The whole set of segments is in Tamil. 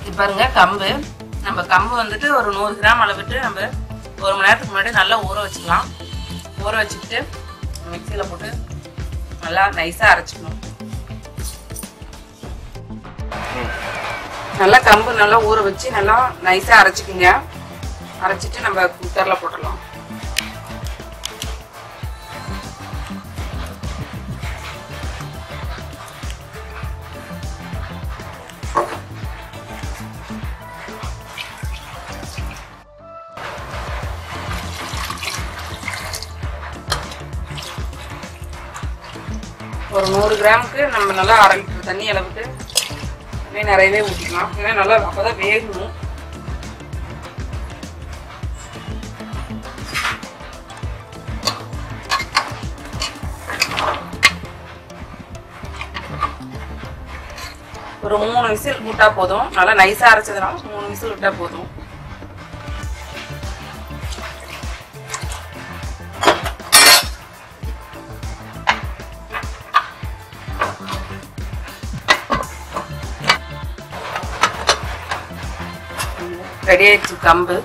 இது பாருங்க கம்பு. நம்ம கம்பு வந்துட்டு ஒரு நூறு கிராம் அளவுட்டு நம்ம ஒரு மணி நேரத்துக்கு முன்னாடி நல்லா ஊற வச்சுக்கலாம். ஊற வச்சுக்கிட்டு மிக்சியில் போட்டு நல்லா நைஸாக அரைச்சிக்கணும். நல்லா கம்பு நல்லா ஊற வச்சு நல்லா நைஸாக அரைச்சிக்கோங்க. அரைச்சிட்டு நம்ம குக்கரில் போட்டுடலாம். ஒரு நூறு கிராமுக்கு நம்ம நல்லா அரை லிட்டர் தண்ணி அளவுக்கு தண்ணி நிறையவே ஊற்றிக்கலாம் ஏன்னா நல்லா அப்போதான் வேகணும். ஒரு மூணு விசில் விட்டால் போதும். நல்லா நைஸாக அரைச்சதுனால மூணு விசில் விட்டால் போதும். ரெடி ஆயிடுச்சு கம்பு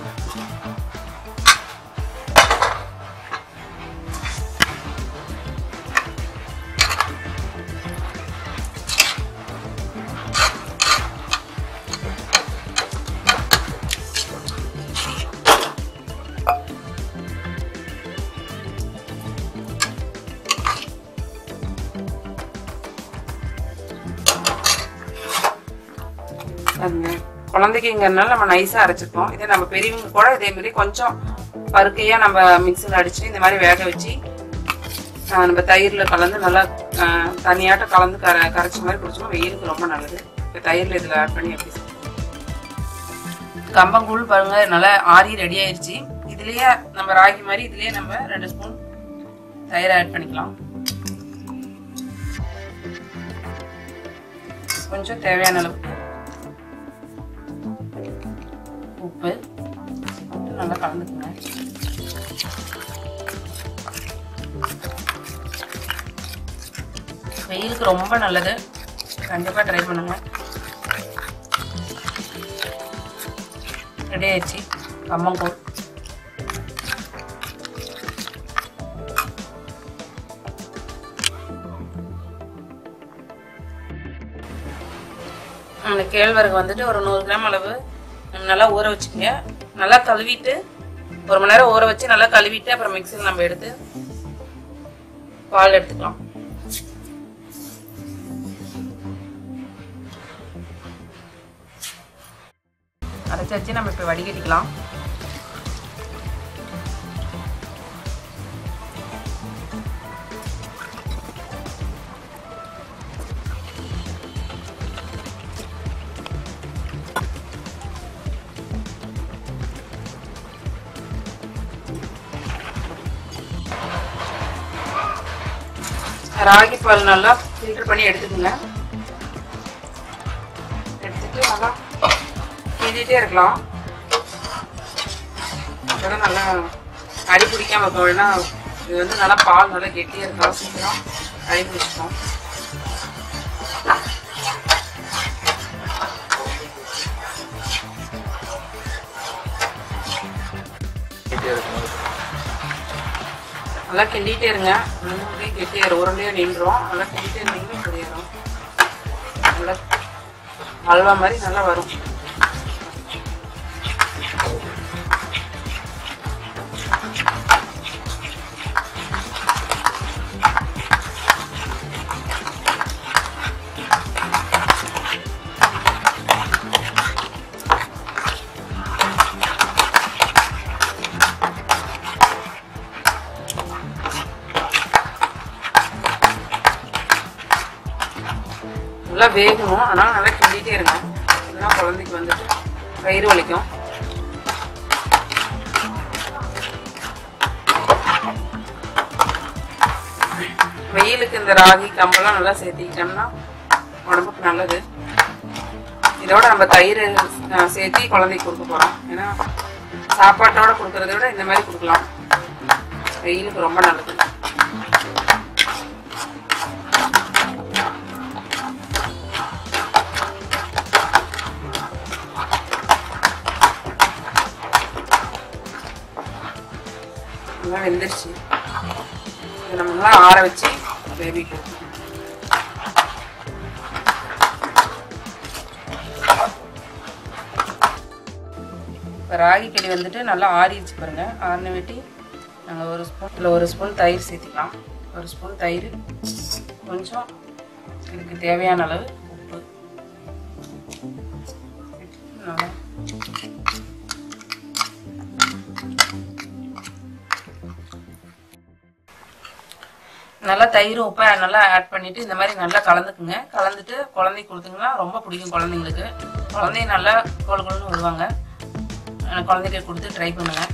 பாருங்க. குழந்தைக்குங்கிறதுனால நம்ம நைஸாக அரைச்சிருக்கோம் இதே நம்ம பெரியவங்க கூட இதே மாதிரி கொஞ்சம் பருக்கையாக நம்ம மிக்சியில் அடிச்சு இந்த மாதிரி வேக வச்சு நம்ம தயிரில் கலந்து நல்லா தனியாட்ட கலந்து கர கரைச்ச மாதிரி குடிச்சோம் வெயிலுக்கு ரொம்ப நல்லது. இப்போ தயிரில் இதில் ஆட் பண்ணி எப்படி கம்பங்கூழ் பாருங்க நல்லா ஆறி ரெடி ஆயிடுச்சு இதுலயே நம்ம ராகி மாதிரி இதுலயே நம்ம ரெண்டு ஸ்பூன் தயிர் ஆட் பண்ணிக்கலாம். கொஞ்சம் தேவையான அளவுக்கு உப்பு நல்லா கலந்துக்குங்க வெயிலுக்கு ரொம்ப நல்லது. கண்டிப்பாக ட்ரை பண்ணுங்க. ரெடி ஆயிடுச்சு. கம்மங்கூழ் அந்த கேழ்வரகு வந்துட்டு ஒரு நூறு கிராம் அளவு. நல்லா ஊற வச்சுக்கோங்க. நல்லா கழுவிட்டு ஒரு மணி நேரம் ஊற வச்சு நல்லா கழுவிட்டு அப்புறம் மிக்சியில் நம்ம எடுத்து பால் எடுத்துக்கலாம். அரைச்சி வச்சு நம்ம இப்போ வடிகட்டிக்கலாம். ராகி பால் நல்லா ஃபில்டர் பண்ணி எடுத்துக்கோங்க. எடுத்துட்டு நல்லா கிண்டிகிட்டே இருக்கலாம். அப்போ நல்லா அடி பிடிக்காம இருக்கும். ஏன்னா இது வந்து நல்லா பால் நல்லா கெட்டியாக இருக்கலாம் சீக்கிரம் அடி பிடிச்சிக்கும். நல்லா கிண்டிகிட்டே இருங்க. கிட்டே கெட்டியாயிரும் உருண்டையாக நின்றுரும் நல்லா கிண்டிகிட்டே நின்று சரியாயிரும் நல்லா அல்வா மாதிரி நல்லா வரும். நல்லா வேகணும். அதனால நல்லா கிண்டிகிட்டே இருங்க. இல்லைன்னா குழந்தைக்கு வந்துட்டு வயிறு வலிக்கும். வெயிலுக்கு இந்த ராகி கம்பெல்லாம் நல்லா சேர்த்திக்கிட்டோம்னா உடம்புக்கு நல்லது. இதோட நம்ம தயிர் சேர்த்தி குழந்தைக்கு கொடுக்க போகிறோம் ஏன்னா சாப்பாட்டோட கொடுக்கறத விட இந்த மாதிரி கொடுக்கலாம். வெயிலுக்கு ரொம்ப நல்லது. நல்லா வெந்துருச்சு. இதை நம்ம நல்லா ஆற வச்சு வேவிக்கணும் இப்போ ராகி களி வந்துட்டு நல்லா ஆறிடுச்சு பாருங்க. ஆறின வெட்டி நாங்கள் ஒரு ஸ்பூன் இல்லை ஒரு ஸ்பூன் தயிர் சேர்த்துக்கலாம். ஒரு ஸ்பூன் தயிர் கொஞ்சம் இதுக்கு தேவையான அளவு உப்பு. நல்லா நல்லா தயிர் உப்பை நல்லா ஆட் பண்ணிட்டு இந்த மாதிரி நல்லா கலந்துக்குங்க. கலந்துட்டு குழந்தைக்கு கொடுத்தீங்கன்னா ரொம்ப பிடிக்கும் குழந்தைங்களுக்கு. குழந்தைய நல்லா கோல் கொழுன்னு விடுவாங்க. குழந்தைக்கு கொடுத்து ட்ரை பண்ணுங்க.